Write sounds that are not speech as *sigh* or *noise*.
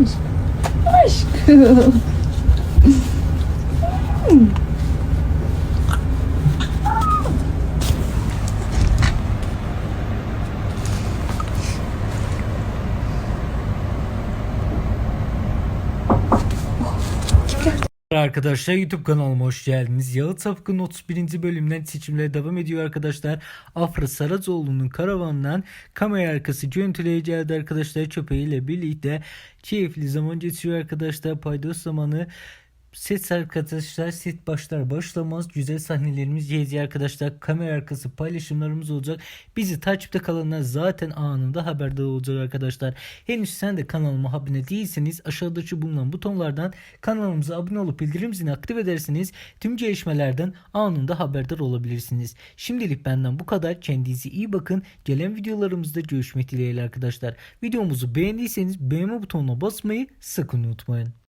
anos? que *laughs* Arkadaşlar YouTube kanalıma hoş geldiniz. Yalı Sapkın 31. bölümden seçimlere devam ediyor arkadaşlar. Afra Saracoğlu'nun karavanından kamera arkası görüntüleri geldi arkadaşlar. Köpeğiyle birlikte keyifli zaman geçiriyor arkadaşlar. Paydos zamanı Set arkadaşlar set başlar başlamaz. Güzel sahnelerimiz gelecek arkadaşlar kamera arkası paylaşımlarımız olacak. Bizi takipte kalanlar zaten anında haberdar olacak arkadaşlar. Henüz sen de kanalıma abone değilseniz aşağıdaki bulunan butonlardan kanalımıza abone olup bildirim zilini aktif ederseniz tüm gelişmelerden anında haberdar olabilirsiniz. Şimdilik benden bu kadar. Kendinize iyi bakın. Gelen videolarımızda görüşmek dileğiyle arkadaşlar. Videomuzu beğendiyseniz beğenme butonuna basmayı sakın unutmayın